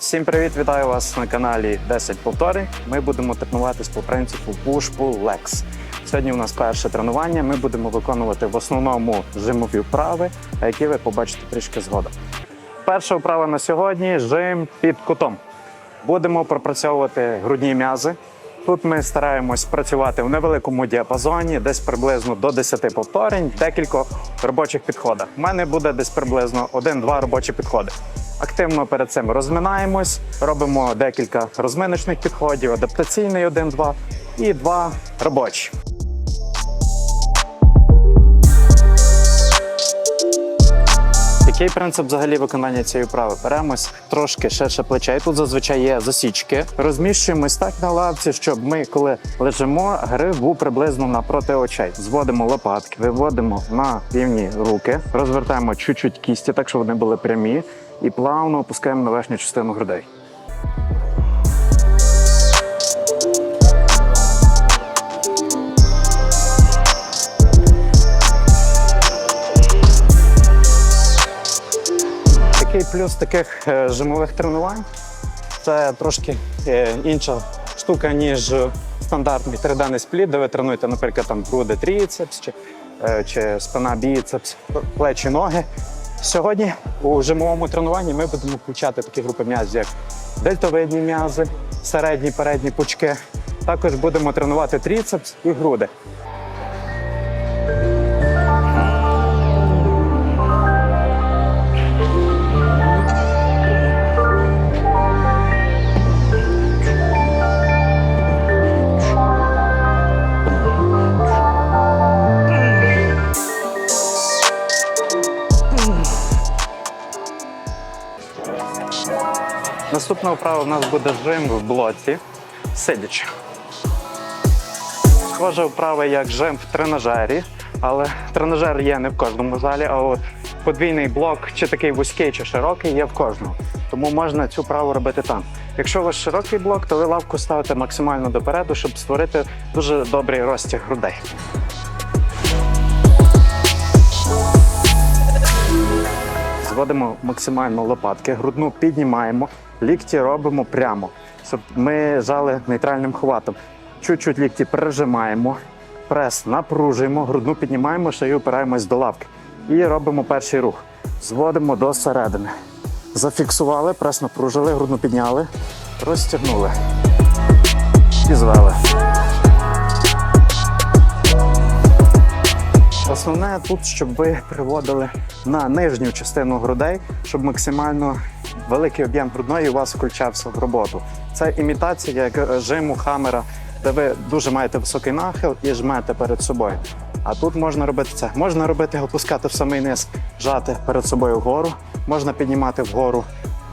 Всім привіт, вітаю вас на каналі 10 повторень. Ми будемо тренуватись по принципу push-pull legs. Сьогодні у нас перше тренування. Ми будемо виконувати в основному жимові вправи, які ви побачите трішки згодом. Перша вправа на сьогодні жим під кутом. Будемо пропрацьовувати грудні м'язи. Тут ми стараємось працювати в невеликому діапазоні, десь приблизно до 10 повторень, декілька робочих підходах. У мене буде десь приблизно 1-2 робочі підходи. Активно перед цим розминаємось, робимо декілька розминочних підходів, адаптаційний 1-2 і 2 робочі. Який принцип взагалі виконання цієї вправи? Беремось трошки ширше плечей. Тут зазвичай є засічки. Розміщуємось так на лавці, щоб ми, коли лежимо, грив був приблизно напроти очей. Зводимо лопатки, виводимо на рівні руки, розвертаємо чуть-чуть кісті, так щоб вони були прямі, і плавно опускаємо на верхню частину грудей. Такий плюс таких е, жимових тренувань це трошки е, інша штука, ніж стандартний триденний спліт, де ви тренуєте, наприклад, там груди тріцепс чи, е, чи спина біцепс, плечі, ноги. Сьогодні у жимовому тренуванні ми будемо включати такі групи м'язів, як дельтовидні м'язи, середні передні пучки. Також будемо тренувати тріцепс і груди. Наступна вправа у нас буде жим в блоці, сидячи. Схожа вправа як жим в тренажері, але тренажер є не в кожному залі, а от подвійний блок, чи такий вузький, чи широкий, є в кожному. Тому можна цю вправу робити там. Якщо у вас широкий блок, то ви лавку ставите максимально допереду, щоб створити дуже добрий розтяг грудей. Зводимо максимально лопатки, грудну піднімаємо, лікті робимо прямо, щоб ми жали нейтральним хватом. Чуть-чуть лікті прижимаємо, прес напружуємо, грудну піднімаємо, шию опираємось до лавки. І робимо перший рух. Зводимо до середини. Зафіксували, прес напружили, грудну підняли, розтягнули і звели. Основне тут, щоб ви приводили на нижню частину грудей, щоб максимально великий об'єм грудної у вас включався в роботу. Це імітація як е, жиму хамера, де ви дуже маєте високий нахил і жмете перед собою. А тут можна робити це. Можна робити, опускати в самий низ, жати перед собою вгору, можна піднімати вгору,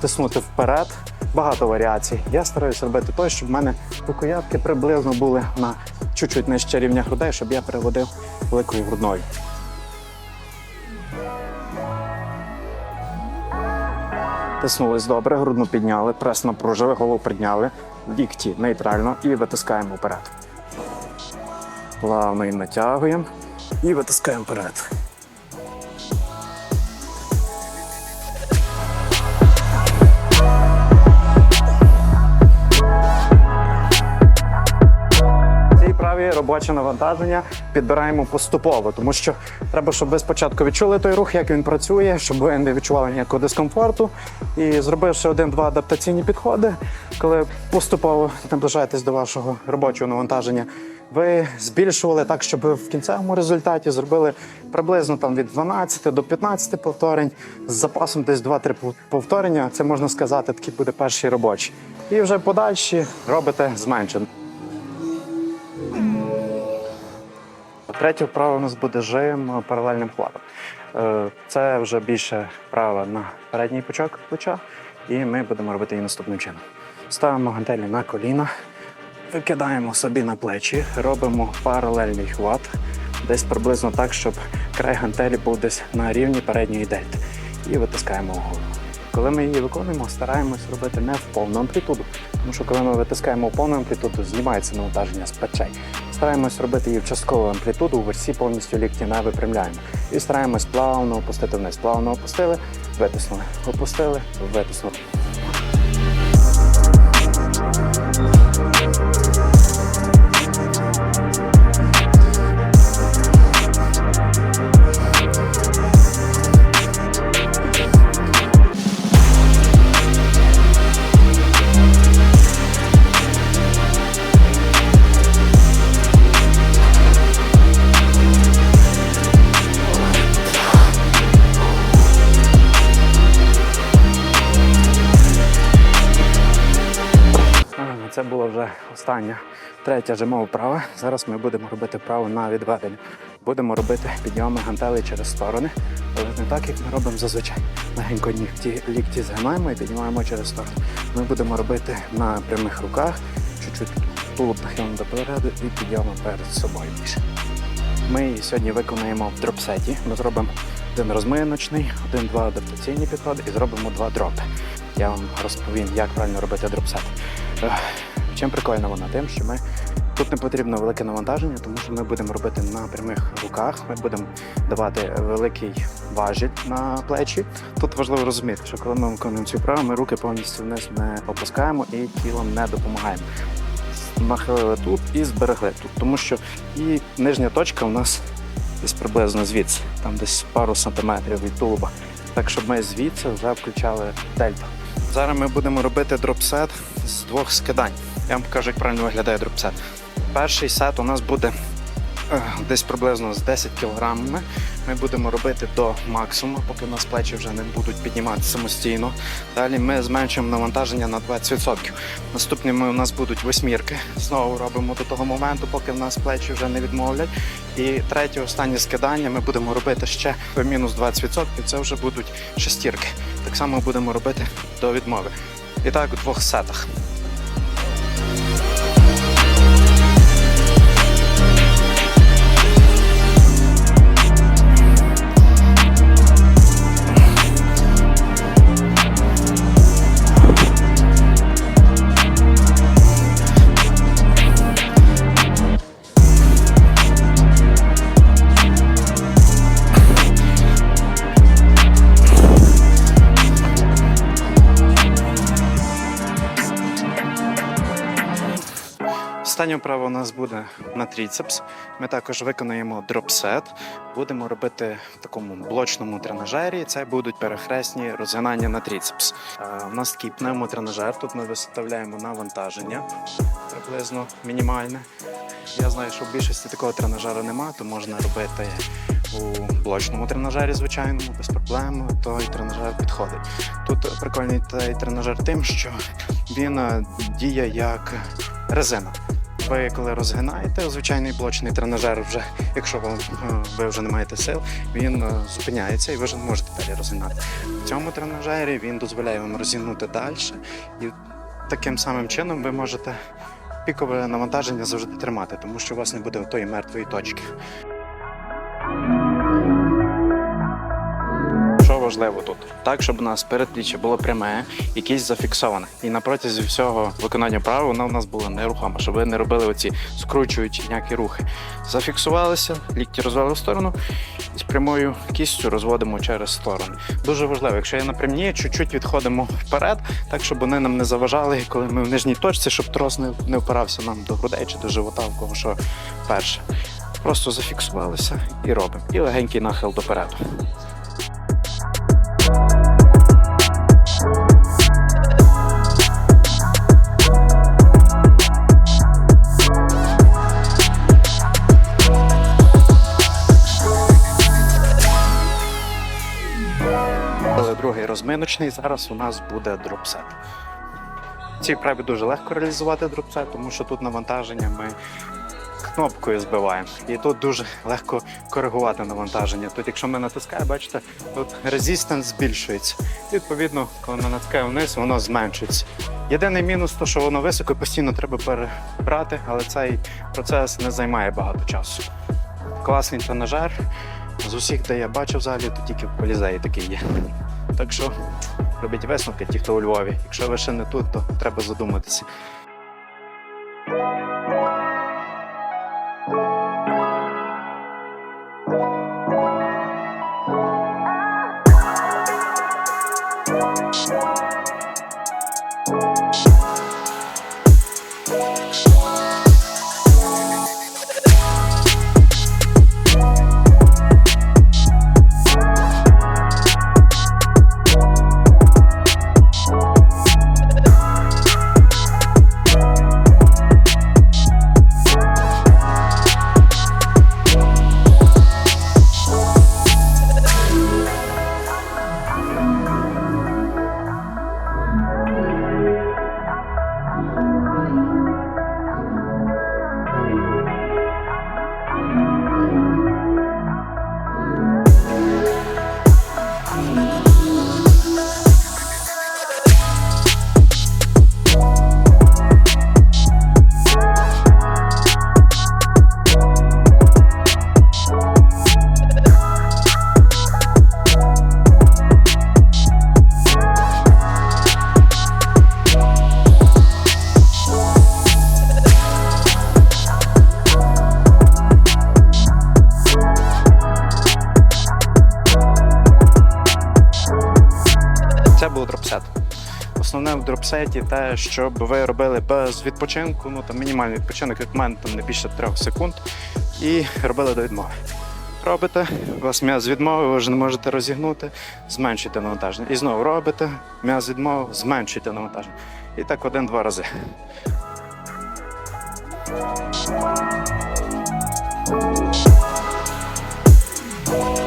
тиснути вперед. Багато варіацій. Я стараюся робити те, щоб в мене рукоятки приблизно були на чуть-чуть нижче рівня грудей, щоб я переводив великою грудною. Тиснулись добре, грудну підняли, прес напружили, голову підняли, лікті нейтрально і витискаємо вперед. Плавно і натягуємо і витискаємо вперед. Робоче навантаження підбираємо поступово, тому що треба, щоб ви спочатку відчули той рух, як він працює, щоб ви не відчували ніякого дискомфорту. І зробивши один-два адаптаційні підходи, коли поступово наближаєтесь до вашого робочого навантаження, ви збільшували так, щоб в кінцевому результаті зробили приблизно там від 12 до 15 повторень з запасом десь 2-3 повторення. Це можна сказати, такий буде перший робочий. І вже подальші робите зменшено. Третя вправа у нас буде жим паралельним хватом. Е, Це вже більше вправа на передній пучок плеча, і ми будемо робити її наступним чином. Ставимо гантелі на коліна, викидаємо собі на плечі, робимо паралельний хват, десь приблизно так, щоб край гантелі був десь на рівні передньої дельти. І витискаємо вгору. Коли ми її виконуємо, стараємось робити не в повну амплітуду, тому що коли ми витискаємо в повну амплітуду, знімається навантаження з плечей. Стараємось робити її в часткову амплітуду, версі повністю лікті не випрямляємо. І стараємось плавно опустити вниз. Плавно опустили, витиснули, опустили, витиснули. Остання третя жимова вправа. Зараз ми будемо робити вправу на відведення. Будемо робити підйоми гантелей через сторони, але не так, як ми робимо зазвичай. Легенько нігті, лікті згинаємо і піднімаємо через сторони. Ми будемо робити на прямих руках, чуть-чуть тулуб нахилено допереду і підйоми перед собою більше. Ми сьогодні виконаємо в дропсеті. Ми зробимо один розминочний, один-два адаптаційні підходи і зробимо два дропи. Я вам розповім, як правильно робити дропсет. Чим прикольна вона? Тим, що ми тут не потрібно велике навантаження, тому що ми будемо робити на прямих руках. Ми будемо давати великий важіль на плечі. Тут важливо розуміти, що коли ми виконуємо цю вправу, ми руки повністю вниз не опускаємо і тілом не допомагаємо. Нахилили тут і зберегли тут, тому що і нижня точка у нас десь приблизно звідси, там десь пару сантиметрів від тулуба. Так, щоб ми звідси вже включали дельту. Зараз ми будемо робити дропсет з двох скидань. Я вам покажу, як правильно виглядає дропсет. Перший сет у нас буде е, десь приблизно з 10 кілограмами. Ми будемо робити до максимуму, поки у нас плечі вже не будуть підніматися самостійно. Далі ми зменшуємо навантаження на 20%. Наступними у нас будуть восьмірки. Знову робимо до того моменту, поки в нас плечі вже не відмовлять. І третє, останнє скидання ми будемо робити ще мінус 20%. Це вже будуть шестірки. Так само будемо робити до відмови. І так у двох сетах. Остання вправа у нас буде на тріцепс. Ми також виконаємо дропсет. Будемо робити в такому блочному тренажері. Це будуть перехресні розгинання на тріцепс. У нас такий пневмотренажер. Тут ми виставляємо навантаження приблизно мінімальне. Я знаю, що в більшості такого тренажеру немає, то можна робити у блочному тренажері, звичайному, без проблем. Той тренажер підходить. Тут прикольний той тренажер тим, що він е, діє як резина. Ви коли розгинаєте звичайний блочний тренажер, вже якщо ви, е, ви вже не маєте сил, він е, зупиняється і ви вже не можете далі розгинати. В цьому тренажері він дозволяє вам розігнути далі, і таким самим чином ви можете пікове навантаження завжди тримати, тому що у вас не буде тої мертвої точки. Важливо тут? Так, щоб у нас передпліччя було пряме, якесь зафіксоване. І на протязі всього виконання права воно у нас було нерухоме, щоб ви не робили оці скручуючі ніякі рухи. Зафіксувалися, лікті розвели в сторону і з прямою кістю розводимо через сторони. Дуже важливо, якщо я на прямі, чуть-чуть відходимо вперед, так щоб вони нам не заважали, коли ми в нижній точці, щоб трос не, не впирався нам до грудей чи до живота, в кого що перше. Просто зафіксувалися і робимо. І легенький нахил допереду. Розминочний. Зараз у нас буде дропсет. Ці вправі дуже легко реалізувати дропсет, тому що тут навантаження ми кнопкою збиваємо. І тут дуже легко коригувати навантаження. Тут, якщо ми натискаємо, бачите, тут резистанс збільшується. І, відповідно, коли ми натискаємо вниз, воно зменшується. Єдиний мінус то, що воно високо постійно треба перебрати, але цей процес не займає багато часу. Класний тренажер. З усіх, де я бачив в залі, то тільки в полізеї такий є. Так що робіть висновки, ті, хто у Львові. Якщо ви ще не тут, то треба задуматися. Дропсеті те, щоб ви робили без відпочинку, ну там мінімальний відпочинок, як мене там не більше трьох секунд, і робили до відмови. Робите, у вас м'яз відмови, ви вже не можете розігнути, зменшуйте навантаження. І знову робите, м'яз відмови, зменшуйте навантаження. І так один-два рази. Ой.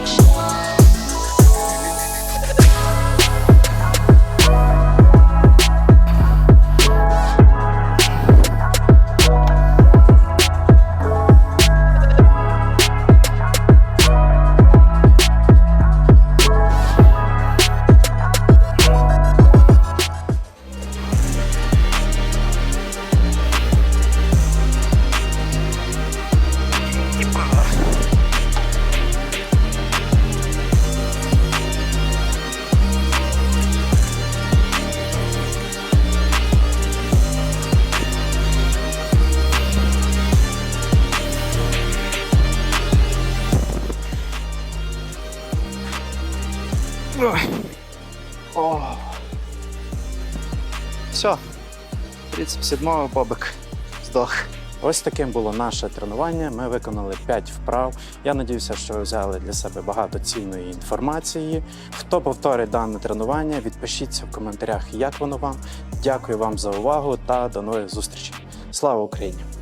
37-го бобик здох. Ось таким було наше тренування. Ми виконали 5 вправ. Я сподіваюся, що ви взяли для себе багато цінної інформації. Хто повторить дане тренування, відпишіться в коментарях, як воно вам. Дякую вам за увагу та до нових зустрічей. Слава Україні!